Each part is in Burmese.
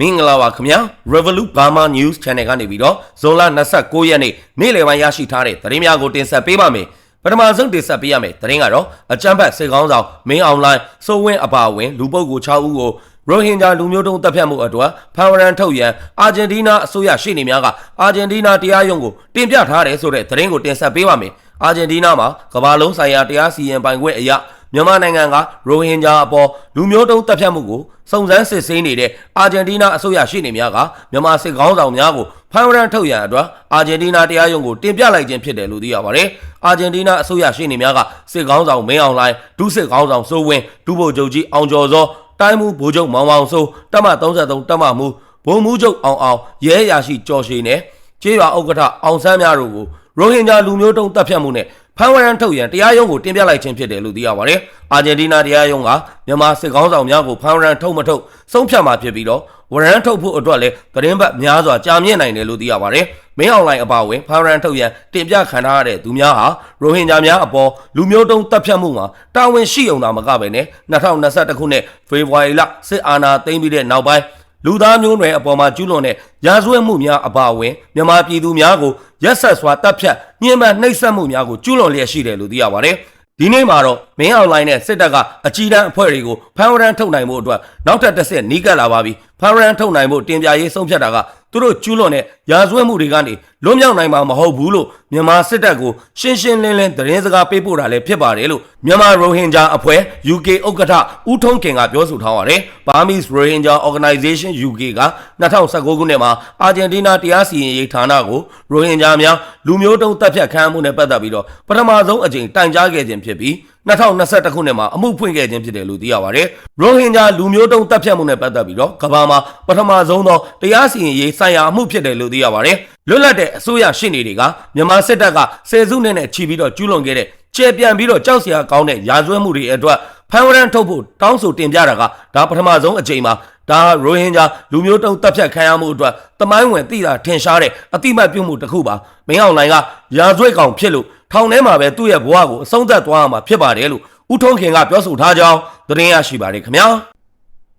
မင်္ဂလာပါခင်ဗျာ Revolut Burma News Channel ကနေပြီးတော့ဇွန်လ29ရက်နေ့နေ့လယ်ပိုင်းရရှိထားတဲ့သတင်းများကိုတင်ဆက်ပေးပါမယ်ပထမဆုံးတင်ဆက်ပေးရမယ်သတင်းကတော့အကြမ်းဖက်စစ်ကောင်းဆောင်မင်းအွန်လိုင်းစိုးဝင်းအပါအဝင်လူပုဂ္ဂိုလ်6ဦးကိုရိုဟင်ဂျာလူမျိုးတုံးတပ်ဖြတ်မှုအတွက်ဖန်ဝရန်ထုတ်ရန်အာဂျင်တီးနားအစိုးရရှေ့နေများကအာဂျင်တီးနားတရားရုံးကိုတင်ပြထားတယ်ဆိုတဲ့သတင်းကိုတင်ဆက်ပေးပါမယ်အာဂျင်တီးနားမှာကမ္ဘာလုံးဆိုင်ရာတရားစီရင်ပိုင်ခွင့်အရာ မြန်မာနိုင်ငံကရိုဟင်ဂျာအပေါ်လူမျိုးတုံးတပ်ဖြတ်မှုကိုစုံစမ်းစစ်ဆေးနေတဲ့အာဂျင်တီးနားအစိုးရရှေ့နေများကမြန်မာစစ်ကောင်းဆောင်များကိုဖန်ဝရန်ထုတ်ရန်အတွက်အာဂျင်တီးနားတရားရုံးကိုတင်ပြလိုက်ခြင်းဖြစ်တယ်လို့သိရပါတယ်။အာဂျင်တီးနားအစိုးရရှေ့နေများကစစ်ကောင်းဆောင်မင်းအောင်လှိုင်ဒုစစ်ကောင်းဆောင်စိုးဝင်းဒုဗိုလ်ချုပ်ကြီးအောင်ကျော်စောတိုင်းမှုဗိုလ်ချုပ်မောင်မောင်စိုးတပ်မ33တပ်မမှုဗိုလ်မှူးချုပ်အောင်အောင်ရဲအရာရှိကျော်ရှိနဲ့ကျေးရွာဥက္ကဋ္ဌအောင်ဆန်းများတို့ကိုရိုဟင်ဂျာလူမျိုးတုံးတပ်ဖြတ်မှုနဲ့ ဖန်ဝရန်ထုတ်ရန်တရားရုံးကိုတင်ပြလိုက်ခြင်းဖြစ်တယ်လို့သိရပါတယ်။အာဂျင်တီးနားတရားရုံးကမြန်မာစစ်ကောင်းဆောင်များကိုဖန်ဝရန်ထုတ်မထုတ်ဆုံးဖြတ်မှာဖြစ်ပြီးတော့ဝရန်ထုတ်ဖို့အတွက်လည်းသတင်းပတ်များစွာကြာမြင့်နိုင်တယ်လို့သိရပါတယ်။မင်းအောင်လိုင်းအပါအဝင်ဖန်ဝရန်ထုတ်ရန်တင်ပြခံထားရတဲ့သူများဟာရိုဟင်ဂျာများအပေါ်လူမျိုးတုံးတပ်ဖြတ်မှုမှာတာဝန်ရှိအောင်သာမကပဲနဲ့2021ခုနှစ်ဖေဖော်ဝါရီလစစ်အာဏာသိမ်းပြီးတဲ့နောက်ပိုင်း လူသားမျိုးနွယ်အပေါ်မှာကျူးလွန်တဲ့ရာဇဝတ်မှုများအပါအဝင်မြန်မာပြည်သူများကိုရက်ဆက်စွာတပ်ဖြတ်ညှဉ်းပန်းနှိပ်စက်မှုများကိုကျူးလွန်လျက်ရှိတယ်လို့သိရပါတယ်။ဒီနေ့မှာတော့မင်းအွန်လိုင်းနဲ့စစ်တပ်ကအကြီးတန်းအဖွဲ့တွေကိုဖန်ဝရန်ထုတ်နိုင်မှုအတွက်နောက်ထပ်တစ်ဆက်နီးကပ်လာပါပြီ။ဖန်ဝရန်ထုတ်နိုင်မှုတင်ပြရေးဆုံးဖြတ်တာက သူတို့ကျူးလွန်တဲ့ရာဇဝတ်မှုတွေကနေလွတ်မြောက်နိုင်မှာမဟုတ်ဘူးလို့မြန်မာစစ်တပ်ကိုရှင်းရှင်းလင်းလင်းသတင်းစကားပေးပို့တာလည်းဖြစ်ပါတယ်လို့မြန်မာရိုဟင်ဂျာအဖွဲ့ UK ဥက္ကဋ္ဌဦးထုံးခင်ကပြောဆိုထားပါတယ်။ Burmese Rohingya Organization UK က2019ခုနှစ်မှာအာဂျင်တီးနားတရားစီရင်ရေးဌာနကိုရိုဟင်ဂျာများလူမျိုးတုံးတပ်ဖြတ်ခံမှုနဲ့ပတ်သက်ပြီးတော့ပထမဆုံးအကြိမ်တိုင်ကြားခဲ့ခြင်းဖြစ်ပြီး 2021ခုနှစ်မှာအမှုဖွင့်ခဲ့ခြင်းဖြစ်တယ်လို့သိရပါတယ်။ရိုဟင်ဂျာလူမျိုးတုံးတပ်ဖြတ်မှုနဲ့ပတ်သက်ပြီးတော့ကမ္ဘာမှာပထမဆုံးသောတရားစီရင်ရေးဆိုင်ရာအမှုဖြစ်တယ်လို့သိရပါတယ်။လွတ်လပ်တဲ့အစိုးရရှင်းနေတွေကမြန်မာစစ်တပ်ကဆယ်စုနှစ်နဲ့ချီပြီးတော့ကျူးလွန်ခဲ့တဲ့ကျဲပြန်ပြီးတော့ကြောက်စရာကောင်းတဲ့ရာဇဝတ်မှုတွေအတွက်ဖန်ဝရန်ထုတ်ဖို့တောင်းဆိုတင်ပြတာကဒါပထမဆုံးအကြိမ်မှာဒါရိုဟင်ဂျာလူမျိုးတုံးတပ်ဖြတ်ခံရမှုအတွက်တမိုင်းဝင်သိတာထင်ရှားတဲ့အတိမတ်ပြုမှုတစ်ခုပါမင်းအောင်လိုင်ကရာဇဝတ်ကောင်ဖြစ်လို့ ထောင်ထဲမှာပဲသူ့ရဲ့ဘဝကိုအဆုံးသတ်သွားရမှာဖြစ်ပါတယ်လို့ဦးထုံးခင်ကပြောဆိုထားကြောင်းသတင်းရရှိပါတယ်ခင်ဗျာ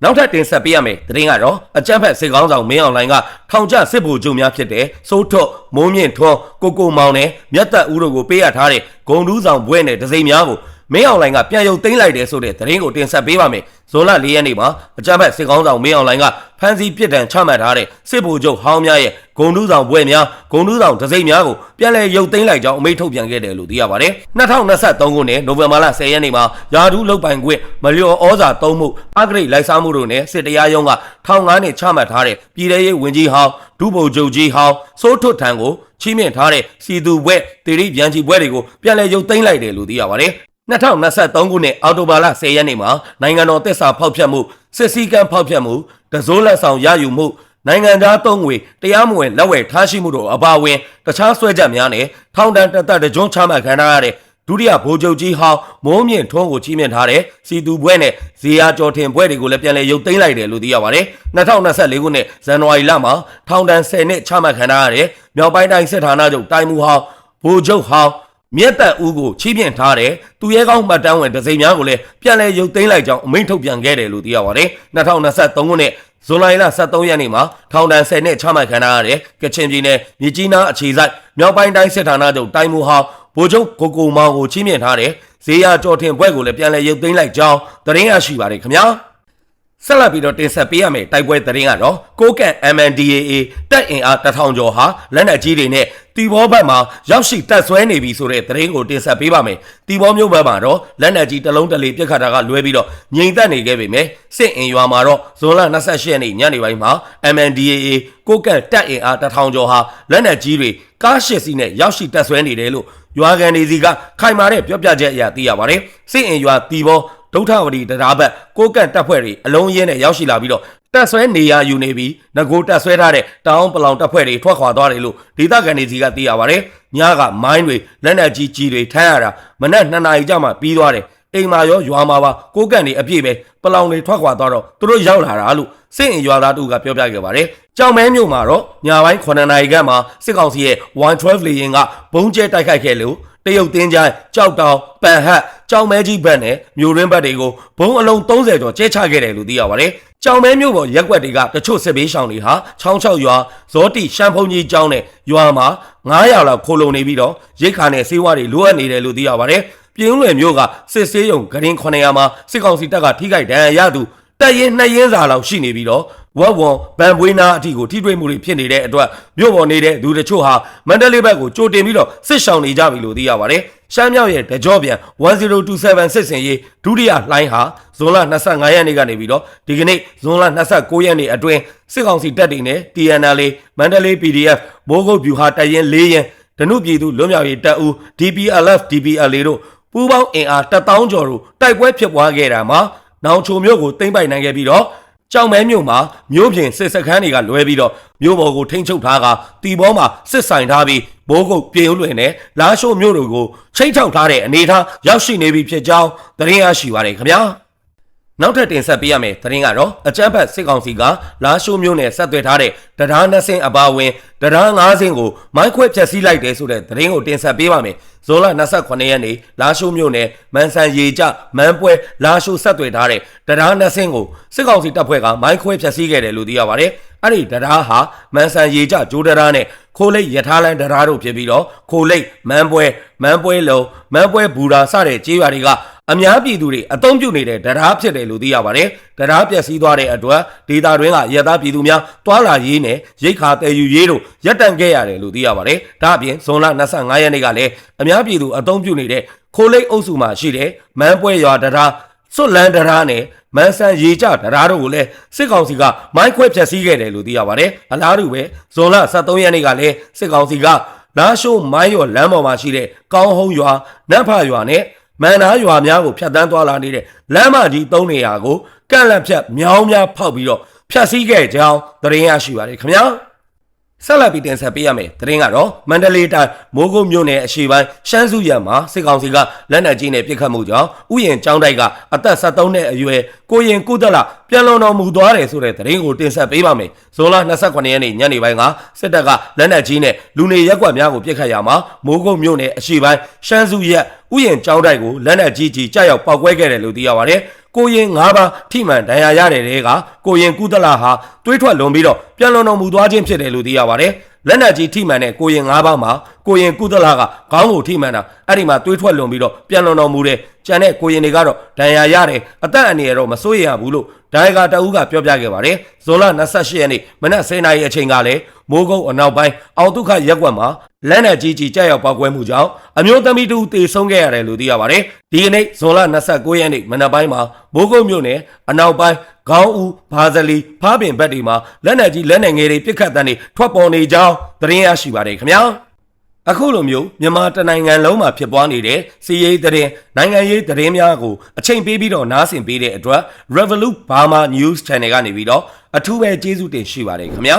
နောက်ထပ်တင်ဆက်ပေးရမယ်သတင်းကတော့အကြမ်းဖက်စစ်ကောင်းဆောင်မင်းအောင်လှိုင်ကထောင်ကျစစ်ဗိုလ်ချုပ်များဖြစ်တဲ့စိုးထွတ်မိုးမြင့်ထွန်းကိုကိုမောင်နဲ့မြတ်သက်ဦးတို့ကိုပေးရထားတဲ့ဂုံတူးဆောင်ဘွဲနဲ့ဒစိမ့်များကို မင်းအောင်လှိုင်ကပြန်ရုပ်သိမ်းလိုက်တယ်ဆိုတဲ့သတင်းကိုတင်ဆက်ပေးပါမယ်ဇွန်လ၄ရက်နေ့မှာအကြမ်းဖက်စစ်ကောင်းဆောင်မင်းအောင်လှိုင်ကဖမ်းဆီးပြစ်ဒဏ်ချမှတ်ထားတဲ့စစ်ဗိုလ်ချုပ်ဟောင်းများရဲ့ဂုံတူးဆောင်ဘွဲများဂုံတူးဆောင်ဒစိမ့်များကိုပြန်လည်ရုပ်သိမ်းလိုက်ကြောင်းအမိန့်ထုတ်ပြန်ခဲ့တယ်လို့သိရပါတယ်2023ခုနှစ်နိုဝင်ဘာလ10ရက်နေ့မှာယာဒူးလုတ်ပိုင်ခွင့်မလျော်ဩဇာသုံးမှုအဂရိတ်လိုက်စားမှုတို့နဲ့စစ်တရားရုံးကထောင်ငါးနှစ်ချမှတ်ထားတဲ့ပြည်ထရေးဝန်ကြီးဟောင်းဒုဗိုလ်ချုပ်ကြီးဟောင်းစိုးထွတ်ထံကိုချီးမြှင့်ထားတဲ့စီသူဘွဲတေရိပြန်ချီဘွဲတွေကိုပြန်လည်ရုပ်သိမ်းလိုက်တယ်လို့သိရပါတယ် 2023ခုနှစ်အောက်တိုဘာလ10ရက်နေ့မှာနိုင်ငံတော်သက်စာဖောက်ဖျက်မှုစစ်စည်းကမ်းဖောက်ဖျက်မှုတစိုးလက်ဆောင်ရယူမှုနိုင်ငံသားသုံးငွေတရားမဝင်လက်ဝယ်ထားရှိမှုတို့အပါအဝင်တခြားဆွဲချက်များနဲ့ထောင်ဒဏ်တသက်တကြွချမှတ်ခံထားရတဲ့ဒုတိယဗိုလ်ချုပ်ကြီးဟောင်းမိုးမြင့်ထွန်းကိုချီးမြှင့်ထားတဲ့စီတူဘွဲနဲ့ဇေယျကျော်ထင်ဘွဲတွေကိုလည်းပြန်လည်ရုပ်သိမ်းလိုက်တယ်လို့သိရပါတယ်2024ခုနှစ်ဇန်နဝါရီလမှာထောင်ဒဏ်10နှစ်ချမှတ်ခံထားရတဲ့မြောက်ပိုင်းတိုင်းစစ်ဌာနချုပ်တိုင်းမှုဟောင်းဗိုလ်ချုပ်ဟောင်း မြက်တက်ဦးကိုချီးမြှင့်ထားတဲ့သူရဲကောင်းမှတ်တမ်းဝင်ဒစိမ့်များကိုလည်းပြန်လည်ရုပ်သိမ်းလိုက်ကြောင်းအမိန့်ထုတ်ပြန်ခဲ့တယ်လို့သိရပါတယ်2023ခုနှစ်ဇွန်လလ23ရက်နေ့မှာထောင်ဒဏ်10နှစ်ချမှတ်ခံရတဲ့ကချင်ပြည်နယ်မြကြီးနားအခြေစိုက်မြောက်ပိုင်းတိုင်းစစ်ဌာနချုပ်တိုင်းမှုဟောင်းဗိုလ်ချုပ်ကိုကိုမောင်ကိုချီးမြှင့်ထားတဲ့ဇေယျကျော်ထင်ဘွဲ့ကိုလည်းပြန်လည်ရုပ်သိမ်းလိုက်ကြောင်းသတင်းရရှိပါတယ်ခင်ဗျာ ဆက်လက်ပြီးတော့တင်ဆက်ပေးရမယ်တိုက်ပွဲသတင်းကတော့ကိုကန့် MNDAA တပ်အင်အားတထောင်ကျော်ဟာလက်နက်ကြီးတွေနဲ့တီဘောဘက်မှာရောက်ရှိတက်ဆွဲနေပြီဆိုတဲ့သတင်းကိုတင်ဆက်ပေးပါမယ်တီဘောမျိုးဘက်မှာတော့လက်နက်ကြီးတစ်လုံးတစ်လေပြစ်ခတ်တာကလွဲပြီးတော့ငြိမ်သက်နေခဲ့ပေမဲ့စစ်အင်ရွာမှာတော့ဇွန်လ28ရက်နေ့ညနေပိုင်းမှာ MNDAA ကိုကန့်တပ်အင်အားတထောင်ကျော်ဟာလက်နက်ကြီးတွေကားရှစ်စီးနဲ့ရောက်ရှိတက်ဆွဲနေတယ်လို့ရွာကန်တွေစီကခိုင်မာတဲ့ပြောပြချက်အရသိရပါတယ်စစ်အင်ရွာတီဘော ဒုဋ္ဌဝတီတရားဘက်ကိုကန့်တပ်ဖွဲ့တွေအလုံးရင်းနဲ့ရောက်ရှိလာပြီးတော့တက်ဆွဲနေရယူနေပြီးငကိုတက်ဆွဲထားတဲ့တောင်းပလောင်တပ်ဖွဲ့တွေထွက်ခွာသွားတယ်လို့ဒေသခံတွေစီကသိရပါတယ်။ညကမိုင်းတွေလက်နက်ကြီးကြီးတွေထမ်းရတာမနက်2နာရီကြာမှပြီးသွားတယ်။အိမ်မှာရောရွာမှာပါကိုကန့်တွေအပြည့်ပဲပလောင်တွေထွက်ခွာသွားတော့သူတို့ရောက်လာတာလို့စစ်အင်ရွာသားတူကပြောပြခဲ့ပါတယ်။ကြောင်မဲမြို့မှာတော့ညပိုင်း9နာရီခန့်မှာစစ်ကောင်စီရဲ့112လေယာဉ်ကဘုံကျဲတိုက်ခိုက်ခဲ့လို့ တရုတ်တင်းကြိုင်ကြောက်တောင်ပန်ဟတ်ကြောင်မဲကြီးဘက်နဲ့မြို့ရင်းဘက်တွေကိုဘုံအလုံး30ကျော်ကျဲချခဲ့တယ်လို့သိရပါတယ်။ကြောင်မဲမြို့ပေါ်ရက်ွက်တွေကတချို့စစ်ဘေးရှောင်တွေဟာချောင်းချောက်ရွာဇောတိရှမ်းဖုန်ကြီးကျောင်းနဲ့ရွာမှာ900လောက်ခိုလုံနေပြီးတော့ရိတ်ခါနဲ့စေးဝါးတွေလိုအပ်နေတယ်လို့သိရပါတယ်။ပြင်းလွယ်မျိုးကစစ်ဆေးရုံဂရင်900မှာစစ်ကောင်စီတပ်ကထိခိုက်ဒဏ်ရာရသူတက်ရင်နှစ်ရင်းစာလောက်ရှိနေပြီးတော့ ဝက်ဝွန်ဗန်ပွေးနာအထိကိုထိတွေ့မှုတွေဖြစ်နေတဲ့အတွက်မြို့ပေါ်နေတဲ့သူတချို့ဟာမန္တလေးဘက်ကိုကြိုတင်ပြီးတော့စစ်ရှောင်နေကြပြီလို့သိရပါတယ်။ရှမ်းမြောက်ရဲ့တကြောပြန်1027စစ်စင်ရေးဒုတိယလှိုင်းဟာဇွန်လ25ရက်နေ့ကနေပြီးတော့ဒီကနေ့ဇွန်လ29ရက်နေ့အတွင်းစစ်ကောင်စီတပ်တွေနဲ့ TNL မန္တလေး PDF ဘိုးကုတ်ဗျူဟာတပ်ရင်း၄ရင်းဒနုပြည်သူလွတ်မြောက်ရေးတပ်ဦး DPLF DPLA တို့ပူးပေါင်းအင်အား1000ကျော်တို့တိုက်ပွဲဖြစ်ပွားခဲ့တာမှာနောင်ချိုမြို့ကိုသိမ်းပိုက်နိုင်ခဲ့ပြီးတော့ ကြောင်မဲမြို့မှာမြို့ပြင်စစ်စခန်းတွေကလွဲပြီးတော့မြို့ပေါ်ကိုထိန်းချုပ်ထားကတီဘောမှာစစ်ဆိုင်ထားပြီးဘိုးကုတ်ပြေဦးလွင်နဲ့လာရှိုးမြို့တို့ကိုချိတ်ထောက်ထားတဲ့အနေအထားရောက်ရှိနေပြီဖြစ်ကြောင်းသတင်းရရှိပါရခင်ဗျာ နောက်ထပ်တင်ဆက်ပေးရမယ့်သတင်းကတော့အကြမ်းဖက်စစ်ကောင်စီကလာရှိုးမြို့နယ်ဆက်သွယ်ထားတဲ့တရားနှစ်စင်းအပါအဝင်တရား၅စင်းကိုမိုင်းခွဲဖျက်ဆီးလိုက်တယ်ဆိုတဲ့သတင်းကိုတင်ဆက်ပေးပါမယ်ဇွန်လ28ရက်နေ့လာရှိုးမြို့နယ်မန်ဆန်ရေကျမန်းပွဲလာရှိုးဆက်သွယ်ထားတဲ့တရားနှစ်စင်းကိုစစ်ကောင်စီတပ်ဖွဲ့ကမိုင်းခွဲဖျက်ဆီးခဲ့တယ်လို့သိရပါတယ်အဲ့ဒီတရားဟာမန်ဆန်ရေကျဂျိုးတရားနဲ့ခိုးလိတ်ရထားလန်းတရားတို့ဖြစ်ပြီးတော့ခိုးလိတ်မန်းပွဲမန်းပွဲလုံမန်းပွဲဘူရာစတဲ့ကြေးရွာတွေက အများပြည်သူတွေအုံပြုနေတဲ့တရားဖြစ်တယ်လို့သိရပါတယ်တရားပြက်စီးသွားတဲ့အတွက်ဒေတာတွင်းကရသပြည်သူများတွာလာရေးနဲ့ရိတ်ခါတည်ယူရေးတို့ရပ်တန့်ခဲ့ရတယ်လို့သိရပါတယ်ဒါအပြင်ဇွန်လ25ရက်နေ့ကလည်းအများပြည်သူအုံပြုနေတဲ့ခိုးလိတ်အုပ်စုမှာရှိတဲ့မန်းပွဲရွာတရားစွတ်လန်းတရားနဲ့မန်ဆန်ရေကြတရားတို့ကိုလည်းစစ်ကောင်စီကမိုင်းခွဲဖျက်ဆီးခဲ့တယ်လို့သိရပါတယ်အလားတူပဲဇွန်လ23ရက်နေ့ကလည်းစစ်ကောင်စီကလာရှိုးမိုင်းရော်လမ်းပေါ်မှာရှိတဲ့ကောင်းဟုံးရွာနတ်ဖရွာနဲ့ မန်နာရွာများကိုဖျက်တမ်းသွားလာနေတဲ့လမ်းမကြီး၃နေရာကိုကန့်လန့်ဖြတ်မြောင်းများဖောက်ပြီးတော့ဖျက်ဆီးခဲ့ကြောင်းသတင်းရရှိပါတယ်ခင်ဗျာ ဆက်လက်ပြီးတင်ဆက်ပေးရမယ်သတင်းကတော့မန္တလေးတိုင်းမိုးကုတ်မြို့နယ်အရှေ့ပိုင်းရှမ်းစုရံမှာစစ်ကောင်စီကလက်နက်ကြီးနဲ့ပစ်ခတ်မှုကြောင့်ဥယျာဉ်ကျောင်းတိုက်ကအသက်73နှစ်အရွယ်ကိုရင်ကုသလပြန်လွန်တော်မူသွားတယ်ဆိုတဲ့သတင်းကိုတင်ဆက်ပေးပါမယ်ဇွန်လ28ရက်နေ့ညနေပိုင်းကစစ်တပ်ကလက်နက်ကြီးနဲ့လူနေရက်ကွက်များကိုပစ်ခတ်ရမှာမိုးကုတ်မြို့နယ်အရှေ့ပိုင်းရှမ်းစုရက်ဥယျာဉ်ကျောင်းတိုက်ကိုလက်နက်ကြီးကြီးကြောက်ရောက်ပောက်ကွဲခဲ့တယ်လို့သိရပါတယ် ကိုရင်၅ပါးထိမှန်ဒဏ်ရာရတဲ့တဲကကိုရင်ကုသလဟာတွေးထွက်လွန်ပြီးတော့ပြန်လွန်တော်မူသွားခြင်းဖြစ်တယ်လို့သိရပါတယ် လက်နက်ကြီးထိမှန်တဲ့ကိုရင်၅ပါးမှာကိုရင်ကုသလကခေါင်းကိုထိမှန်တာအဲ့ဒီမှာတွေးထွက်လွန်ပြီးတော့ပြန်လွန်တော်မူတဲ့ကျန်တဲ့ကိုရင်တွေကတော့ဒဏ်ရာရတယ်အသက်အန္တရာယ်တော့မစိုးရိမ်ရဘူးလို့ဒိုင်ကာတအူးကပြောပြခဲ့ပါတယ်ဇွန်လ28ရက်နေ့မနက်10:00နာရီအချိန်ကလည်းမိုးကုတ်အနောက်ပိုင်းအောင်ဒုက္ခရက်ကွက်မှာလက်နက်ကြီးကြီးကြောက်ရောက်ပောက်ကွဲမှုကြောင့်အမျိုးသမီးတူတေဆုံးခဲ့ရတယ်လို့သိရပါတယ်ဒီကနေ့ဇွန်လ29ရက်နေ့မနက်ပိုင်းမှာမိုးကုတ်မြို့နယ်အနောက်ပိုင်း ခေါင်းဦးဘာဇလီဖားပင်ဘက်တွေမှာလက်နက်ကြီးလက်နက်ငယ်တွေပစ်ခတ်တဲ့နေထွက်ပေါ်နေကြောင်းသတင်းရရှိပါတယ်ခင်ဗျာအခုလိုမျိုးမြန်မာတနိုင်ငံလုံးမှာဖြစ်ပွားနေတဲ့စီးရေးသတင်းနိုင်ငံရေးသတင်းများကိုအချိန်ပေးပြီးတော့နားဆင်ပေးတဲ့အတွက် Revolut Burma News Channel ကနေပြီးတော့အထူးပဲကျေးဇူးတင်ရှိပါတယ်ခင်ဗျာ